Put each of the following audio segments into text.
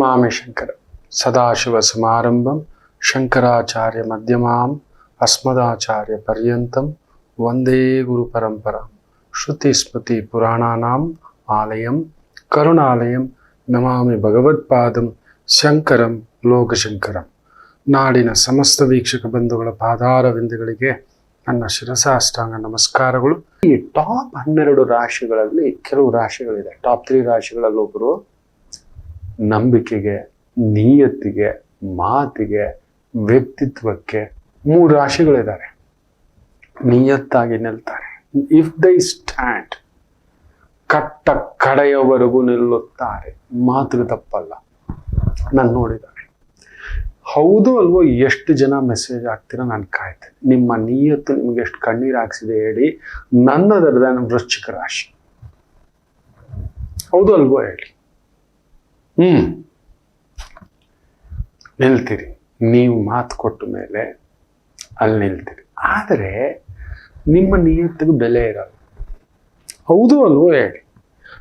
ನಮಾಮಿ ಶಂಕರ ಸದಾಶಿವ ಸಮಾರಂಭಂ ಶಂಕರಾಚಾರ್ಯ ಮಧ್ಯಮಾಂ ಅಸ್ಮದಾಚಾರ್ಯ ಪರ್ಯಂತಂ ವಂದೇ ಗುರು ಪರಂಪರಾಂ ಶ್ರುತಿ ಸ್ಮೃತಿ ಪುರಾಣಾನಾಂ ಆಲಯಂ ಕರುಣಾಲಯಂ ನಮಾಮಿ ಭಗವತ್ಪಾದಂ ಶಂಕರಂ ಲೋಕಶಂಕರಂ ನಾಡಿನ ಸಮಸ್ತ ವೀಕ್ಷಕ ಬಂಧುಗಳ ಪಾದಾರವಿಂದಗಳಿಗೆ ನನ್ನ ಶಿರಸಾಷ್ಟಾಂಗ ನಮಸ್ಕಾರಗಳು. ಈ ಟಾಪ್ ಹನ್ನೆರಡು ರಾಶಿಗಳಲ್ಲಿ ಕೆಲವು ರಾಶಿಗಳಿದೆ. ಟಾಪ್ ತ್ರೀ ರಾಶಿಗಳಲ್ಲಿ ಒಬ್ಬರು ನಂಬಿಕೆಗೆ, ನಿಯತ್ತಿಗೆ, ಮಾತಿಗೆ, ವ್ಯಕ್ತಿತ್ವಕ್ಕೆ ಮೂರು ರಾಶಿಗಳಿದ್ದಾರೆ. ನಿಯತ್ತಾಗಿ ನಿಲ್ತಾರೆ. ಇಫ್ ದೈ ಸ್ಟ್ಯಾಂಡ್ ಕಟ್ಟ ಕಡೆಯವರೆಗೂ ನಿಲ್ಲುತ್ತಾರೆ. ಮಾತ್ರ ತಪ್ಪಲ್ಲ. ನಾನು ನೋಡಿದ್ದಾರೆ ಹೌದು ಅಲ್ವೋ, ಎಷ್ಟು ಜನ ಮೆಸೇಜ್ ಆಗ್ತೀರಾ ನಾನು ಕಾಯ್ತೇನೆ. ನಿಮ್ಮ ನಿಯತ್ತು ನಿಮ್ಗೆ ಎಷ್ಟು ಕಣ್ಣೀರು ಹಾಕ್ಸಿದೆ ಹೇಳಿ ನನ್ನದರದ ವೃಶ್ಚಿಕ ರಾಶಿ. ಹೌದು ಅಲ್ವೋ ಹೇಳಿ. ಹ್ಮ್. ನಿಲ್ತೀರಿ. ನೀವು ಮಾತು ಕೊಟ್ಟ ಮೇಲೆ ಅಲ್ಲಿ ನಿಲ್ತೀರಿ. ಆದರೆ ನಿಮ್ಮ ನಿಯತ್ತಿಗೆ ಬೆಲೆ ಇರಲ್ಲ. ಹೌದು ಅಲ್ವೋ ಹೇಳಿ.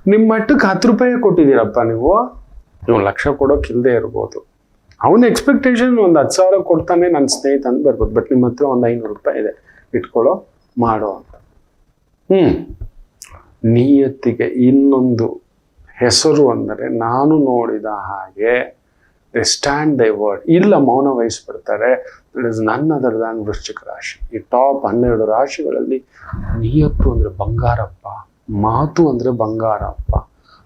ನಿಮ್ಮ ಮಟ್ಟಕ್ಕೆ ಹತ್ತು ರೂಪಾಯಿ ಕೊಟ್ಟಿದ್ದೀರಪ್ಪ ನೀವು. ನೀವು ಲಕ್ಷ ಕೊಡೋಕ್ಕಿಲ್ಲದೆ ಇರ್ಬೋದು. ಅವನ ಎಕ್ಸ್ಪೆಕ್ಟೇಷನ್ ಒಂದು ಹತ್ತು ಸಾವಿರ ಕೊಡ್ತಾನೆ ನನ್ನ ಸ್ನೇಹಿತ ಅಂತ ಬರ್ಬೋದು. ಬಟ್ ನಿಮ್ಮ ಹತ್ರ ಒಂದು ಐನೂರು ರೂಪಾಯಿ ಇದೆ. ಇಟ್ಕೊಳ್ಳೋ, ಮಾಡೋ ಅಂತ. ಹ್ಞೂ ನಿಯತ್ತಿಗೆ ಇನ್ನೊಂದು ಹೆಸರು ಅಂದರೆ ನಾನು ನೋಡಿದ ಹಾಗೆ ದೇ ಸ್ಟ್ಯಾಂಡ್ ದೈ ವರ್ಡ್ ಇಲ್ಲ, ಮೌನ ವಹಿಸ್ಬಿಡ್ತಾರೆ. It is none other than ವೃಶ್ಚಿಕ ರಾಶಿ. ಈ ಟಾಪ್ ಹನ್ನೆರಡು ರಾಶಿಗಳಲ್ಲಿ ನಿಯತ್ತು ಅಂದರೆ ಬಂಗಾರಪ್ಪ, ಮಾತು ಅಂದರೆ ಬಂಗಾರಪ್ಪ,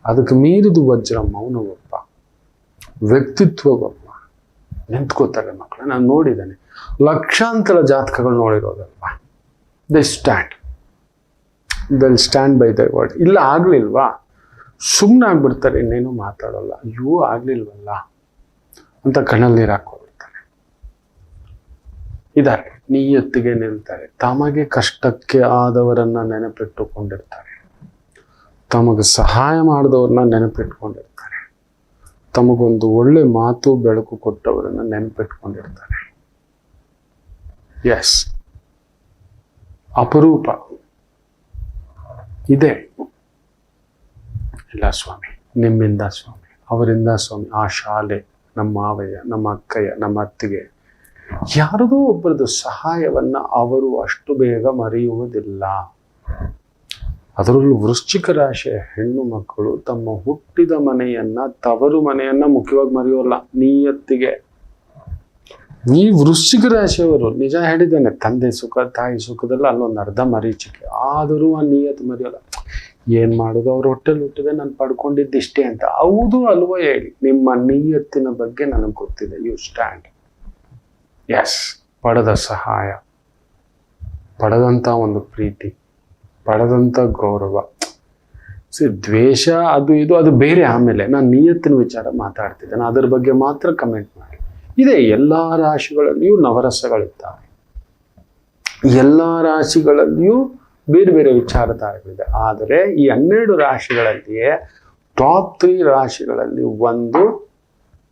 ಅದಕ್ಕೆ ಮೀರಿದು ವಜ್ರ ಮೌನವಪ್ಪ, ವ್ಯಕ್ತಿತ್ವವಪ್ಪ. ನಿಂತ್ಕೋತಾರೆ ಮಕ್ಕಳು, ನಾನು ನೋಡಿದ್ದೇನೆ. ಲಕ್ಷಾಂತರ ಜಾತಕಗಳು ನೋಡಿರೋದಲ್ವ? They stand they'll stand by their word ಇಲ್ಲ, ಆಗ್ಲಿಲ್ವಾ? ಸುಮ್ಮನೆ ಆಗ್ಬಿಡ್ತಾರೆ ಇನ್ನೇನು ಮಾತಾಡೋಲ್ಲ. ಅಯ್ಯೋ, ಆಗಲಿಲ್ವಲ್ಲ ಅಂತ ಕಣ್ಣಲ್ಲಿ ನೀರು ಹಾಕೋಬಿಡ್ತಾರೆ ಇದ್ದಾರೆ, ನಿಯತ್ತಿಗೆ ನಿಲ್ತಾರೆ. ತಮಗೆ ಕಷ್ಟಕ್ಕೆ ಆದವರನ್ನ ನೆನಪಿಟ್ಟುಕೊಂಡಿರ್ತಾರೆ. ತಮಗೆ ಸಹಾಯ ಮಾಡಿದವ್ರನ್ನ ನೆನಪಿಟ್ಕೊಂಡಿರ್ತಾರೆ ತಮಗೊಂದು ಒಳ್ಳೆ ಮಾತು ಬೆಳಕು ಕೊಟ್ಟವರನ್ನ ನೆನಪಿಟ್ಕೊಂಡಿರ್ತಾರೆ ಎಸ್ ಅಪರೂಪ ಇದೆ. ಇಲ್ಲ ಸ್ವಾಮಿ, ನಿಮ್ಮಿಂದ ಸ್ವಾಮಿ, ಅವರಿಂದ ಸ್ವಾಮಿ, ಆ ಶಾಲೆ, ನಮ್ಮ ಮಾವಯ್ಯ, ನಮ್ಮ ಅಕ್ಕಯ್ಯ, ನಮ್ಮ ಅತ್ತಿಗೆ, ಯಾರದೋ ಒಬ್ಬರದು ಸಹಾಯವನ್ನ ಅವರು ಅಷ್ಟು ಬೇಗ ಮರೆಯುವುದಿಲ್ಲ. ಅದರಲ್ಲೂ ವೃಶ್ಚಿಕ ರಾಶಿಯ ಹೆಣ್ಣು ಮಕ್ಕಳು ತಮ್ಮ ಹುಟ್ಟಿದ ಮನೆಯನ್ನ, ತವರು ಮನೆಯನ್ನ ಮುಖ್ಯವಾಗಿ ಮರೆಯೋಲ್ಲ, ನೀಯತ್ತಿಗೆ. ನೀ ವೃಶ್ಚಿಕ ರಾಶಿಯವರು, ನಿಜ ಹೇಳಿದ್ದೇನೆ, ತಂದೆ ಸುಖ, ತಾಯಿ ಸುಖದಲ್ಲ ಅಲ್ಲೊಂದು ಅರ್ಧ ಮರೀಚಿಕೆ, ಆದರೂ ಆ ನೀಯತ್ತು ಮರೆಯೋಲ್ಲ. ಏನ್ ಮಾಡೋದು? ಅವ್ರ ಹೊಟ್ಟೆಲ್ ಹುಟ್ಟಿದೆ ನಾನು ಪಡ್ಕೊಂಡಿದ್ದಿಷ್ಟೇ ಅಂತ. ಹೌದು ಅಲ್ವೋ ಹೇಳಿ. ನಿಮ್ಮ ನಿಯತ್ತಿನ ಬಗ್ಗೆ ನನಗೆ ಗೊತ್ತಿದೆ. ಯು ಸ್ಟ್ಯಾಂಡ್ ಎಸ್ ಪಡೆದ ಸಹಾಯ. ಪಡೆದಂಥ ಒಂದು ಪ್ರೀತಿ. ಪಡೆದಂಥ ಗೌರವ. ಸಿ ದ್ವೇಷ ಅದು ಇದು ಅದು ಬೇರೆ ಆಮೇಲೆ. ನಾನು ನಿಯತ್ತಿನ ವಿಚಾರ ಮಾತಾಡ್ತಿದ್ದೇನೆ ಅದರ ಬಗ್ಗೆ ಮಾತ್ರ ಕಮೆಂಟ್ ಮಾಡಿ. ಇದೆ ಎಲ್ಲ ರಾಶಿಗಳಲ್ಲಿಯೂ ನವರಸಗಳಿದ್ದಾವೆ ಎಲ್ಲ ರಾಶಿಗಳಲ್ಲಿಯೂ ಬೇರೆ ಬೇರೆ ವಿಚಾರಧಾರೆಗಳಿದೆ. ಆದರೆ ಈ ಹನ್ನೆರಡು ರಾಶಿಗಳಲ್ಲಿಯೇ ಟಾಪ್ ತ್ರೀ ರಾಶಿಗಳಲ್ಲಿ ಒಂದು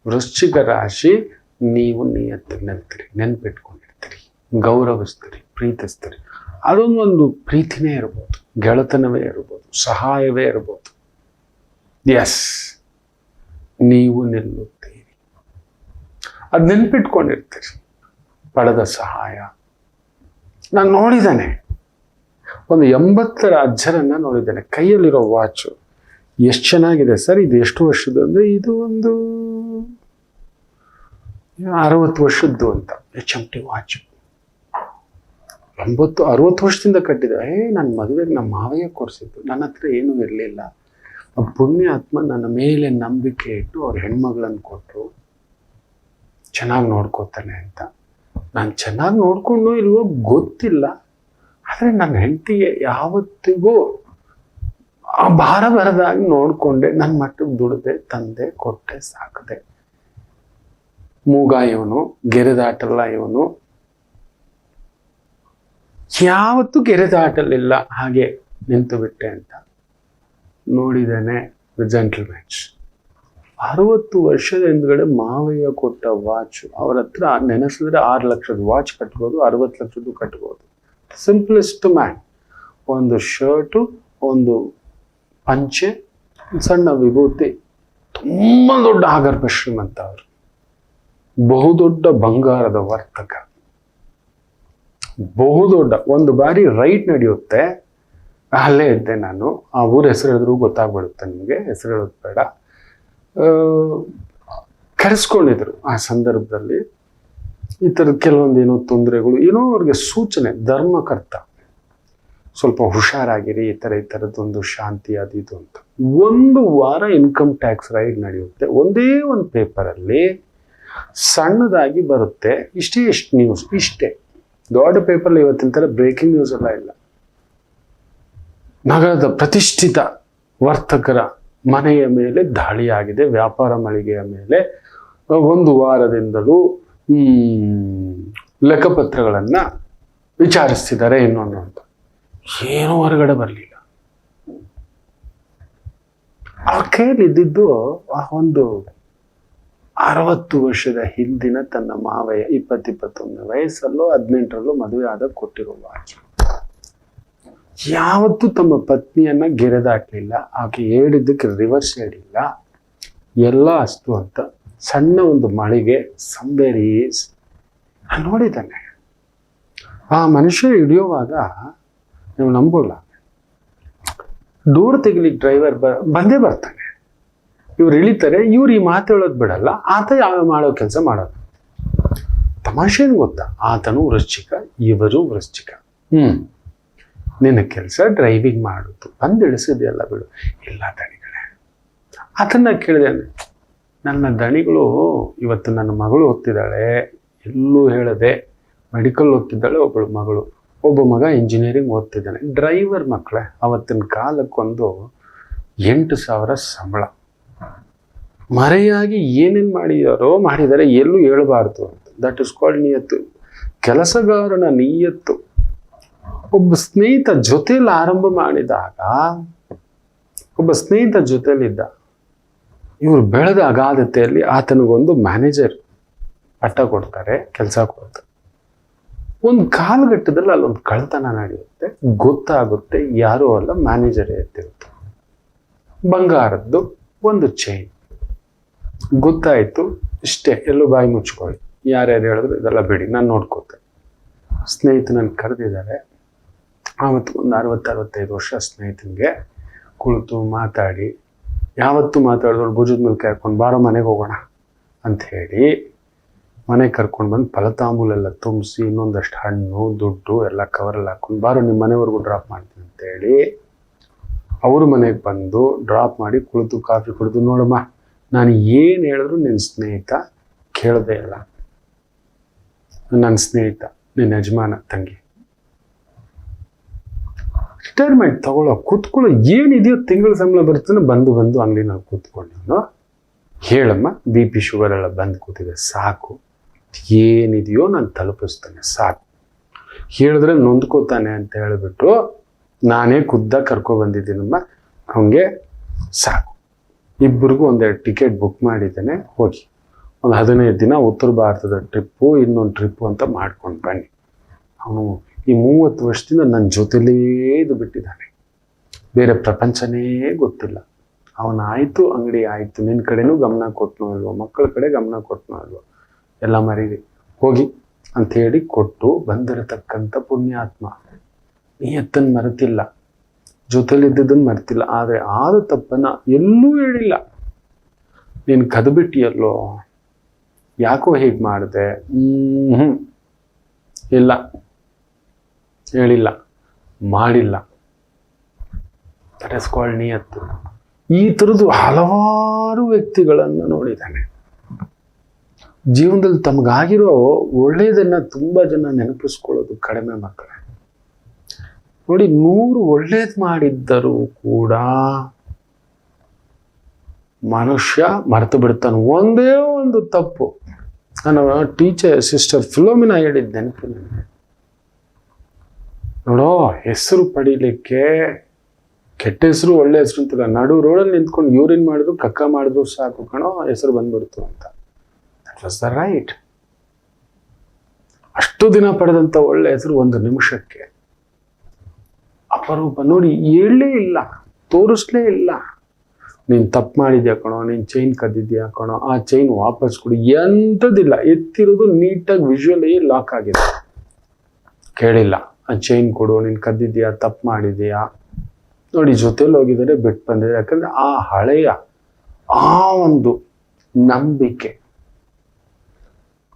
ವೃಶ್ಚಿಕ ರಾಶಿ ನೀವು ನಿಯತ್ತಿಗೆ ನಿಲ್ತೀರಿ ನೆನ್ಪಿಟ್ಕೊಂಡಿರ್ತೀರಿ, ಗೌರವಿಸ್ತೀರಿ, ಪ್ರೀತಿಸ್ತೀರಿ. ಅದೊಂದೊಂದು ಪ್ರೀತಿನೇ ಇರ್ಬೋದು, ಗೆಳೆತನವೇ ಇರ್ಬೋದು, ಸಹಾಯವೇ ಇರ್ಬೋದು. ಎಸ್ ನೀವು ನಿಲ್ಲುತ್ತೀರಿ. ಅದು ನೆನ್ಪಿಟ್ಕೊಂಡಿರ್ತೀರಿ. ಪಡೆದ ಸಹಾಯ. ನಾನು ನೋಡಿದ್ದೇನೆ. ಒಂದು ಎಂಬತ್ತರ ಅಜ್ಜರನ್ನು ನೋಡಿದ್ದೇನೆ. ಕೈಯಲ್ಲಿರೋ ವಾಚು ಎಷ್ಟು ಚೆನ್ನಾಗಿದೆ? ಸರ್, ಇದು ಎಷ್ಟು ವರ್ಷದ್ದು? ಅಂದರೆ ಇದು ಒಂದು ಅರವತ್ತು ವರ್ಷದ್ದು ಅಂತ. ಎಚ್ ಎಂ ಟಿ ವಾಚು ಎಂಬತ್ತು, ಅರವತ್ತು ವರ್ಷದಿಂದ ಕಟ್ಟಿದ. ಏ ನನ್ನ ಮದುವೆಗೆ ನಮ್ಮ ಮಾವಯ್ಯ ಕೊಡಿಸಿದ್ದು ನನ್ನ ಹತ್ರ ಏನೂ ಇರಲಿಲ್ಲ. ಆ ಪುಣ್ಯ ಆತ್ಮ ನನ್ನ ಮೇಲೆ ನಂಬಿಕೆ ಇಟ್ಟು ಅವ್ರ ಹೆಣ್ಮಗಳನ್ನು ಕೊಟ್ಟರು ಚೆನ್ನಾಗಿ ನೋಡ್ಕೋತಾನೆ ಅಂತ. ನಾನು ಚೆನ್ನಾಗಿ ನೋಡ್ಕೊಂಡು ಇಲ್ವೋ ಗೊತ್ತಿಲ್ಲ. ಆದರೆ ನನ್ನ ಹೆಂಡತಿಗೆ ಯಾವತ್ತಿಗೂ ಆ ಭಾರ ಬರದಾಗಿ ನೋಡಿಕೊಂಡೆ ನನ್ನ ಮಟ್ಟಕ್ಕೆ ದುಡಿದೆ, ತಂದೆ, ಕೊಟ್ಟೆ, ಸಾಕದೆ. ಮೂಗ ಇವನು ಗೆರೆದಾಟಲ್ಲ ಇವನು. ಯಾವತ್ತೂ ಗೆರೆದಾಟಲಿಲ್ಲ, ಹಾಗೆ ನಿಂತು ಬಿಟ್ಟೆ ಅಂತ ನೋಡಿದ್ದೇನೆ ದ ಮ್ಯಾಚ್. ಅರವತ್ತು ವರ್ಷದ ಹಿಂದ್ಗಡೆ ಮಾವಯ್ಯ ಕೊಟ್ಟ ವಾಚ್, ಅವ್ರ ಹತ್ರ ನೆನೆಸಿದ್ರೆ ಆರು ಲಕ್ಷದ ವಾಚ್ ಕಟ್ಬೋದು, ಅರವತ್ತು ಲಕ್ಷದ್ದು ಕಟ್ಬೋದು. ಸಿಂಪ್ಲೆಸ್ಟ್ ಮ್ಯಾನ್ ಒಂದು ಶರ್ಟು ಒಂದು ಪಂಚೆ, ಸಣ್ಣ ವಿಭೂತಿ. ತುಂಬ ದೊಡ್ಡ ಆಗರ್ಭ ಶ್ರೀಮಂತ ಅವರು. ಬಹುದೊಡ್ಡ ಬಂಗಾರದ ವರ್ತಕ. ಬಹುದೊಡ್ಡ. ಒಂದು ಬಾರಿ ರೈಟ್ ನಡೆಯುತ್ತೆ. ಅಲ್ಲೇ ಇದ್ದೆ ನಾನು. ಆ ಊರ ಹೆಸರು ಹೇಳಿದ್ರು ಗೊತ್ತಾಗ್ಬಿಡುತ್ತೆ ನಿಮಗೆ. ಹೆಸರು ಹೇಳೋದು ಬೇಡ. ಕರೆಸ್ಕೊಂಡಿದ್ರು ಆ ಸಂದರ್ಭದಲ್ಲಿ. ಈ ಥರದ ಕೆಲವೊಂದು ಏನೋ ತೊಂದರೆಗಳು, ಏನೋ ಅವ್ರಿಗೆ ಸೂಚನೆ, ಧರ್ಮಕರ್ತ. ಸ್ವಲ್ಪ ಹುಷಾರಾಗಿರಿ, ಈ ಥರ ಈ ಥರದ್ದೊಂದು ಶಾಂತಿ, ಅದು ಇದು ಅಂತ. ಒಂದು ವಾರ ಇನ್ಕಮ್ ಟ್ಯಾಕ್ಸ್ ರೈಡ್ ನಡೆಯುತ್ತೆ. ಒಂದೇ ಒಂದು ಪೇಪರಲ್ಲಿ ಸಣ್ಣದಾಗಿ ಬರುತ್ತೆ. ಇಷ್ಟೇ ಇಷ್ಟು ನ್ಯೂಸ್ ಇಷ್ಟೇ. ದೊಡ್ಡ ಪೇಪರ್ ಇವತ್ತಿನ ಥರ ಬ್ರೇಕಿಂಗ್ ನ್ಯೂಸ್ ಎಲ್ಲ ಇಲ್ಲ. ನಗರದ ಪ್ರತಿಷ್ಠಿತ ವರ್ತಕರ ಮನೆಯ ಮೇಲೆ ದಾಳಿಯಾಗಿದೆ. ವ್ಯಾಪಾರ ಮಳಿಗೆಯ ಮೇಲೆ. ಒಂದು ವಾರದಿಂದಲೂ ಲೆಕ್ಕಪತ್ರಗಳನ್ನ ವಿಚಾರಿಸ್ತಿದ್ದಾರೆ ಇನ್ನೊಂದು ಅಂತ. ಏನೂ ಹೊರಗಡೆ ಬರಲಿಲ್ಲ. ಅವ್ರ ಇದ್ದಿದ್ದು ಆ ಒಂದು ಅರವತ್ತು ವರ್ಷದ ಹಿಂದಿನ ತನ್ನ ಮಾವಯ್ಯ ಇಪ್ಪತ್ತಿಪ್ಪತ್ತೊಂದು ವಯಸ್ಸಲ್ಲೋ ಹದಿನೆಂಟರಲ್ಲೋ ಮದುವೆ ಆದ ಕೊಟ್ಟಿರೋ ವಾಚ್. ಯಾವತ್ತೂ ತಮ್ಮ ಪತ್ನಿಯನ್ನ ಗೆರೆದಾಕಲಿಲ್ಲ, ಆಕೆ ಹೇಳಿದ್ದಕ್ಕೆ ರಿವರ್ಸ್ ಹೇಳಿಲ್ಲ. ಎಲ್ಲ ಅಷ್ಟು ಅಂತ. ಸಣ್ಣ ಒಂದು ಮಳಿಗೆ ಸಂಬೇರಿ ನೋಡಿದ್ದಾನೆ. ಆ ಮನುಷ್ಯ ಹಿಡಿಯುವಾಗ ನೀವು ನಂಬೋಲ್ಲ. ದೂರ ತೆಗಿಲಿಕ್ಕೆ ಡ್ರೈವರ್ ಬ, ಬಂದೇ ಬರ್ತಾನೆ. ಇವ್ರು ಇಳಿತಾರೆ, ಇವ್ರು ಈ ಮಾತು ಹೇಳೋದು ಬಿಡಲ್ಲ, ಆತ ಯಾವ ಮಾಡೋ ಕೆಲಸ ಮಾಡೋದು. ತಮಾಷೆ ಏನ್ ಗೊತ್ತಾ? ಆತನು ವೃಶ್ಚಿಕ, ಇವರು ವೃಶ್ಚಿಕ. ಹ್ಮ್. ನಿನ್ನ ಕೆಲಸ ಡ್ರೈವಿಂಗ್ ಮಾಡೋದು ಬಂದು ಇಳಿಸಿದೆಯಲ್ಲ ಬಿಡು. ಇಲ್ಲ ತಡೆಗಳೇ. ಅದನ್ನ ಕೇಳಿದೆ ನನ್ನ ದಣಿಗಳು ಇವತ್ತು ನನ್ನ ಮಗಳು ಓದ್ತಿದ್ದಾಳೆ. ಎಲ್ಲೂ ಹೇಳದೆ ಮೆಡಿಕಲ್ ಓದ್ತಿದ್ದಾಳೆ ಒಬ್ಬಳು ಮಗಳು. ಒಬ್ಬ ಮಗ ಇಂಜಿನಿಯರಿಂಗ್ ಓದ್ತಿದ್ದಾನೆ. ಡ್ರೈವರ್ ಮಕ್ಕಳೇ ಅವತ್ತಿನ ಕಾಲಕ್ಕೊಂದು ಎಂಟು ಸಾವಿರ ಸಂಬಳ. ಮರೆಯಾಗಿ ಏನೇನು ಮಾಡಿದಾರೋ ಮಾಡಿದರೆ ಎಲ್ಲೂ ಹೇಳಬಾರ್ದು ಅಂತ. ದಟ್ ಇಸ್ ಕಾಲ್ಡ್ ನಿಯತ್ತು. ಕೆಲಸಗಾರನ ನಿಯತ್ತು. ಒಬ್ಬ ಸ್ನೇಹಿತ ಜೊತೆಯಲ್ಲಿ ಆರಂಭ ಮಾಡಿದಾಗ, ಒಬ್ಬ ಸ್ನೇಹಿತ ಜೊತೆಲಿದ್ದ ಇವರು ಬೆಳೆದ ಅಗಾಧತೆಯಲ್ಲಿ ಆತನಿಗೊಂದು ಮ್ಯಾನೇಜರ್ ಅಟ್ಟ ಕೊಡ್ತಾರೆ, ಕೆಲಸ ಕೊಡ್ತಾರೆ. ಒಂದು ಕಾಲಘಟ್ಟದಲ್ಲಿ ಅಲ್ಲೊಂದು ಕಳ್ತನ ನಡೆಯುತ್ತೆ, ಗೊತ್ತಾಗುತ್ತೆ, ಯಾರೂ ಅಲ್ಲ ಮ್ಯಾನೇಜರೇ ಎತ್ತಿರುತ್ತೆ ಬಂಗಾರದ್ದು ಒಂದು ಚೈನ್ ಗೊತ್ತಾಯಿತು, ಇಷ್ಟೇ, ಎಲ್ಲೂ ಬಾಯಿ ಮುಚ್ಕೊಳ್ಳಿ. ಯಾರ್ಯಾರು ಹೇಳಿದ್ರು, ಇದೆಲ್ಲ ಬಿಡಿ, ನಾನು ನೋಡ್ಕೋತೆ. ಸ್ನೇಹಿತನನ್ನು ಕರೆದಿದ್ದಾರೆ. ಆವತ್ತು ಒಂದು ಅರವತ್ತು, ಅರವತ್ತೈದು ವರ್ಷ ಸ್ನೇಹಿತನಿಗೆ ಕುಳಿತು ಮಾತಾಡಿ ಯಾವತ್ತೂ ಮಾತಾಡಿದ್ರು ಭುಜದ ಮೇಲೆ ಕರ್ಕೊಂಡು ಬಾರೋ, ಮನೆಗೆ ಹೋಗೋಣ ಅಂತ ಹೇಳಿ ಮನೆಗೆ ಕರ್ಕೊಂಡು ಬಂದು ಫಲತಾಂಬೂಲೆಲ್ಲ ತುಂಬಿಸಿ, ಇನ್ನೊಂದಷ್ಟು ಹಣ್ಣು, ದುಡ್ಡು ಎಲ್ಲ ಕವರಲ್ಲಿ ಹಾಕೊಂಡು ಬಾರೋ ನಿಮ್ಮ ಮನೆವರೆಗೂ ಡ್ರಾಪ್ ಮಾಡ್ತೀನಿ ಅಂತೇಳಿ ಅವರು ಮನೆಗೆ ಬಂದು ಡ್ರಾಪ್ ಮಾಡಿ ಕುಳಿತು ಕಾಫಿ ಕುಡಿದು, ನೋಡಮ್ಮ, ನಾನು ಏನು ಹೇಳಿದ್ರು ನಿನ್ನ ಸ್ನೇಹಿತ ಕೇಳದೇ ಇಲ್ಲ. ನನ್ನ ಸ್ನೇಹಿತ, ನಿನ್ನ ಯಜಮಾನ, ತಂಗಿ. ರಿಟೈರ್ಮೆಂಟ್ ತಗೊಳ್ಳೋ ಕೂತ್ಕೊಳ್ಳೋ ಏನಿದೆಯೋ ತಿಂಗಳ ಸಂಬಳ ಬರ್ತಾನೆ ಬಂದು ಬಂದು ಅಂಗಡಿನಲ್ಲಿ ಕೂತ್ಕೊಂಡು ಹೇಳಮ್ಮ, ಬಿ ಪಿ ಶುಗರ್ ಎಲ್ಲ ಬಂದು ಕೂತಿದೆ, ಸಾಕು. ಏನಿದೆಯೋ ನಾನು ತಲುಪಿಸ್ತೇನೆ, ಸಾಕು. ಹೇಳಿದ್ರೆ ನೊಂದ್ಕೋತಾನೆ ಅಂತ ಹೇಳಿಬಿಟ್ಟು ನಾನೇ ಖುದ್ದಾಗ ಕರ್ಕೊ ಬಂದಿದ್ದೀನಮ್ಮ, ಅವನಿಗೆ ಸಾಕು. ಇಬ್ಬರಿಗೂ ಒಂದೆರಡು ಟಿಕೆಟ್ ಬುಕ್ ಮಾಡಿದ್ದೇನೆ, ಹೋಗಿ. ಒಂದು ಹದಿನೈದು ದಿನ ಉತ್ತರ ಭಾರತದ ಟ್ರಿಪ್ಪು, ಇನ್ನೊಂದು ಟ್ರಿಪ್ಪು ಅಂತ ಮಾಡ್ಕೊಂಡು ಬನ್ನಿ. ಅವನು ಈ ಮೂವತ್ತು ವರ್ಷದಿಂದ ನನ್ನ ಜೊತೆಲೇ ಇದು ಬಿಟ್ಟಿದ್ದಾನೆ. ಬೇರೆ ಪ್ರಪಂಚನೇ ಗೊತ್ತಿಲ್ಲ. ಅವನ ಆಯಿತು ಅಂಗಡಿ ಆಯಿತು. ನಿನ್ನ ಕಡೆನೂ ಗಮನ ಕೊಟ್ಟನೋ ಅಲ್ವ ಮಕ್ಕಳ ಕಡೆ ಗಮನ ಕೊಟ್ಟನೋ ಅಲ್ವೋ ಎಲ್ಲ ಮರೀರಿ. ಹೋಗಿ ಅಂತ ಹೇಳಿ ಕೊಟ್ಟು ಬಂದಿರತಕ್ಕಂಥ ಪುಣ್ಯಾತ್ಮ. ನಿಯತ್ತನ್ನು ಮರೆತಿಲ್ಲ. ಜೊತೆಲಿದ್ದದನ್ನು ಮರೆತಿಲ್ಲ. ಆದರೆ ಆದ ತಪ್ಪನ್ನ ಎಲ್ಲೂ ಹೇಳಿಲ್ಲ. ನೀನು ಕದ್ಬಿಟ್ಟಿಯಲ್ಲೋ? ಯಾಕೋ ಹೀಗೆ ಮಾಡಿದೆ? ಹ್ಞೂ ಇಲ್ಲ. ಹೇಳಿಲ್ಲ, ಮಾಡಿಲ್ಲ. ತಡೆಸ್ಕೊಳ್ಳಿ ನಿಯತ್ತು. ಈ ಥರದ್ದು ಹಲವಾರು ವ್ಯಕ್ತಿಗಳನ್ನು ನೋಡಿದ್ದಾನೆ. ಜೀವನದಲ್ಲಿ ತಮಗಾಗಿರೋ ಒಳ್ಳೆಯದನ್ನು ತುಂಬಾ ಜನ ನೆನಪಿಸ್ಕೊಳ್ಳೋದು ಕಡಿಮೆ ಮಕ್ಕಳೇ. ನೋಡಿ, ನೂರು ಒಳ್ಳೇದು ಮಾಡಿದ್ದರೂ ಕೂಡ ಮನುಷ್ಯ ಮರೆತು ಬಿಡ್ತಾನೆ. ಒಂದೇ ಒಂದು ತಪ್ಪು. ನಾನು ಟೀಚರ್, ಸಿಸ್ಟರ್ ಫಿಲೋಮಿನ ಹೇಳಿದ್ದೆ ನೆನಪು ನೋಡೋ, ಹೆಸರು ಪಡೀಲಿಕ್ಕೆ ಕೆಟ್ಟ ಹೆಸರು, ಒಳ್ಳೆ ಹೆಸರು ಅಂತಿಲ್ಲ. ನಡು ರೋಡಲ್ಲಿ ನಿಂತ್ಕೊಂಡು ಯೂರಿನ್ ಮಾಡಿದ್ರು, ಕಕ್ಕ ಮಾಡಿದ್ರು ಸಾಕು ಕಣೋ, ಹೆಸರು ಬಂದ್ಬಿಡ್ತು ಅಂತ. ದಟ್ ವಾಸ್ ದ ರೈಟ್ ಅಷ್ಟು ದಿನ ಪಡೆದಂಥ ಒಳ್ಳೆ ಹೆಸರು ಒಂದು ನಿಮಿಷಕ್ಕೆ. ಅಪರೂಪ, ನೋಡಿ, ಹೇಳಲೇ ಇಲ್ಲ, ತೋರಿಸ್ಲೇ ಇಲ್ಲ. ನೀನು ತಪ್ಪು ಮಾಡಿದ್ಯಾ ಕಣೋ, ನೀನು ಚೈನ್ ಕದ್ದಿದ್ಯಾ ಕಣೋ, ಆ ಚೈನ್ ವಾಪಸ್ ಕೊಡಿ. ಎಂಥದ್ದಿಲ್ಲ, ಎತ್ತಿರೋದು ನೀಟಾಗಿ ವಿಜುವಲಿ ಲಾಕ್ ಆಗಿದೆ. ಕೇಳಿಲ್ಲ. ಚೈನ್ ಕೊಡು, ನೀನು ಕದ್ದಿದ್ಯಾ ತಪ್ಪು ಮಾಡಿದೀಯಾ ನೋಡಿ, ಜೊತೆಲಿ ಹೋಗಿದ್ದಾರೆ ಬಿಟ್ಟು ಬಂದಿದೆ. ಯಾಕಂದ್ರೆ ಆ ಹಳೆಯ ಆ ಒಂದು ನಂಬಿಕೆ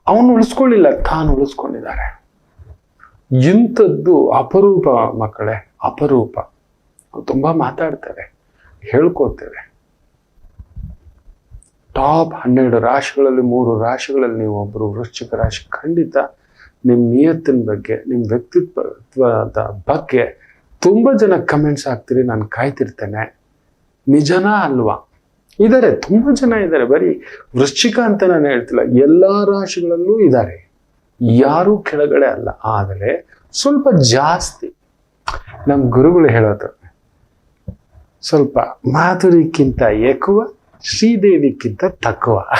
ಅವನು ಉಳಿಸ್ಕೊಳ್ಳಿಲ್ಲ, ತಾನು ಉಳಿಸ್ಕೊಂಡಿದ್ದಾರೆ. ಇಂಥದ್ದು ಅಪರೂಪ ಮಕ್ಕಳೇ, ಅಪರೂಪ. ತುಂಬ ಮಾತಾಡ್ತೇವೆ ಹೇಳ್ಕೋತೇವೆ. ಟಾಪ್ ಹನ್ನೆರಡು ರಾಶಿಗಳಲ್ಲಿ, ಮೂರು ರಾಶಿಗಳಲ್ಲಿ ನೀವು ಒಬ್ಬರು ವೃಶ್ಚಿಕ ರಾಶಿ, ಖಂಡಿತ ನಿಮ್ಮ ನಿಯತ್ತಿನ ಬಗ್ಗೆ ನಿಮ್ಮ ವ್ಯಕ್ತಿತ್ವದ ಬಗ್ಗೆ ತುಂಬ ಜನ ಕಮೆಂಟ್ಸ್ ಹಾಕ್ತೀರಿ, ನಾನು ಕಾಯ್ತಿರ್ತೇನೆ. ನಿಜನಾ ಅಲ್ವಾ? ಇದ್ದಾರೆ ತುಂಬ ಜನ ಇದ್ದಾರೆ ಬರೀ ವೃಶ್ಚಿಕ ಅಂತ ನಾನು ಹೇಳ್ತಿಲ್ಲ, ಎಲ್ಲ ರಾಶಿಗಳಲ್ಲೂ ಇದ್ದಾರೆ ಯಾರೂ ಕೆಳಗಡೆ ಅಲ್ಲ. ಆದರೆ ಸ್ವಲ್ಪ ಜಾಸ್ತಿ ನಮ್ಮ ಗುರುಗಳು ಹೇಳೋದು, ಸ್ವಲ್ಪ ಮಾಧುರಿಕ್ಕಿಂತ ಎಕುವ, ಶ್ರೀದೇವಿಕ್ಕಿಂತ ತಕ್ಕುವ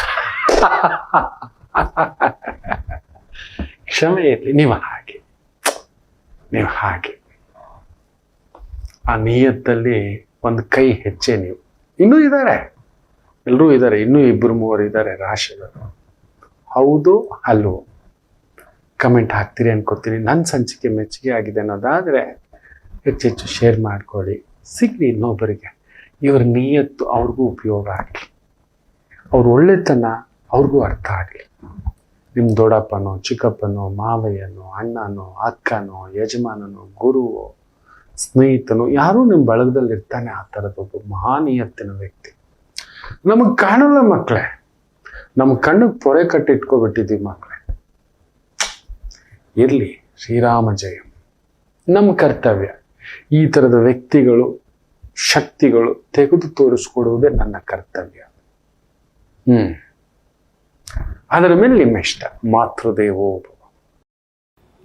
ಕ್ಷಮೆ ಇರಲಿ ನೀವು ಹಾಗೆ. ನೀವು ಹಾಗೆ. ಆ ನಿಯತ್ತಲ್ಲಿ ಒಂದು ಕೈ ಹೆಚ್ಚೆ ನೀವು. ಇನ್ನೂ ಇದ್ದಾರೆ. ಎಲ್ಲರೂ ಇದ್ದಾರೆ. ಇನ್ನೂ ಇಬ್ಬರು ಮೂವರು ಇದ್ದಾರೆ. ರಾಶಿಗಳು. ಹೌದು, ಅಲ್ವೋ? ಕಮೆಂಟ್ ಹಾಕ್ತೀರಿ ಅನ್ಕೋತೀನಿ. ನನ್ನ ಸಂಚಿಕೆ ಮೆಚ್ಚುಗೆ ಆಗಿದೆ ಅನ್ನೋದಾದರೆ ಹೆಚ್ಚೆಚ್ಚು ಶೇರ್ ಮಾಡ್ಕೊಳ್ಳಿ. ಸಿಗಲಿ ಇನ್ನೊಬ್ಬರಿಗೆ. ಇವ್ರ ನಿಯತ್ತು ಅವ್ರಿಗೂ ಉಪಯೋಗ ಆಗಲಿ. ಅವ್ರ ಒಳ್ಳೆತನ ಅವ್ರಿಗೂ ಅರ್ಥ ಆಗಲಿ. ನಿಮ್ಮ ದೊಡ್ಡಪ್ಪನೋ, ಚಿಕ್ಕಪ್ಪನೋ, ಮಾವಯ್ಯನೋ, ಅಣ್ಣನೋ, ಅಕ್ಕನೋ, ಯಜಮಾನನೋ, ಗುರುವೋ, ಸ್ನೇಹಿತನೋ, ಯಾರೂ ನಿಮ್ಮ ಬಳಗದಲ್ಲಿ ಇರ್ತಾನೆ ಆ ಥರದ ಒಬ್ಬ ಮಹಾನಿಯತ್ತಿನ ವ್ಯಕ್ತಿ. ನಮಗೆ ಕಾಣಲ್ಲ ಮಕ್ಕಳೇ ನಮ್ಮ ಕಣ್ಣಿಗೆ ಪೊರೆ ಕಟ್ಟಿಟ್ಕೊಬಿಟ್ಟಿದ್ದೀವಿ ಮಕ್ಕಳೇ ಇರಲಿ, ಶ್ರೀರಾಮ ಜಯ. ನಮ್ಮ ಕರ್ತವ್ಯ, ಈ ಥರದ ವ್ಯಕ್ತಿಗಳು, ಶಕ್ತಿಗಳು ತೆಗೆದು ತೋರಿಸ್ಕೊಡುವುದೇ ನನ್ನ ಕರ್ತವ್ಯ. ಹ್ಮ್. ಅದರ ಮೇಲೆ ನಿಮ್ಮ ಇಷ್ಟ. ಮಾತೃದೇವೋ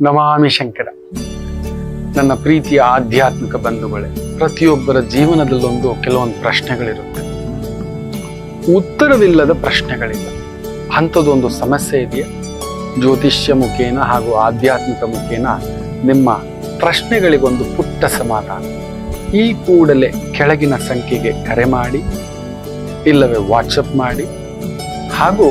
ನಮಾಮಿ ಶಂಕರ. ನನ್ನ ಪ್ರೀತಿಯ ಆಧ್ಯಾತ್ಮಿಕ ಬಂಧುಗಳೇ, ಪ್ರತಿಯೊಬ್ಬರ ಜೀವನದಲ್ಲೊಂದು ಕೆಲವೊಂದು ಪ್ರಶ್ನೆಗಳಿರುತ್ತೆ. ಉತ್ತರವಿಲ್ಲದ ಪ್ರಶ್ನೆಗಳಿಲ್ಲ. ಅಂಥದ್ದೊಂದು ಸಮಸ್ಯೆ ಇದೆಯಾ? ಜ್ಯೋತಿಷ್ಯ ಮುಖೇನ ಹಾಗೂ ಆಧ್ಯಾತ್ಮಿಕ ಮುಖೇನ ನಿಮ್ಮ ಪ್ರಶ್ನೆಗಳಿಗೊಂದು ಪುಟ್ಟ ಸಮಾಧಾನ. ಈ ಕೂಡಲೇ ಕೆಳಗಿನ ಸಂಖ್ಯೆಗೆ ಕರೆ ಮಾಡಿ, ಇಲ್ಲವೇ ವಾಟ್ಸಪ್ ಮಾಡಿ, ಹಾಗೂ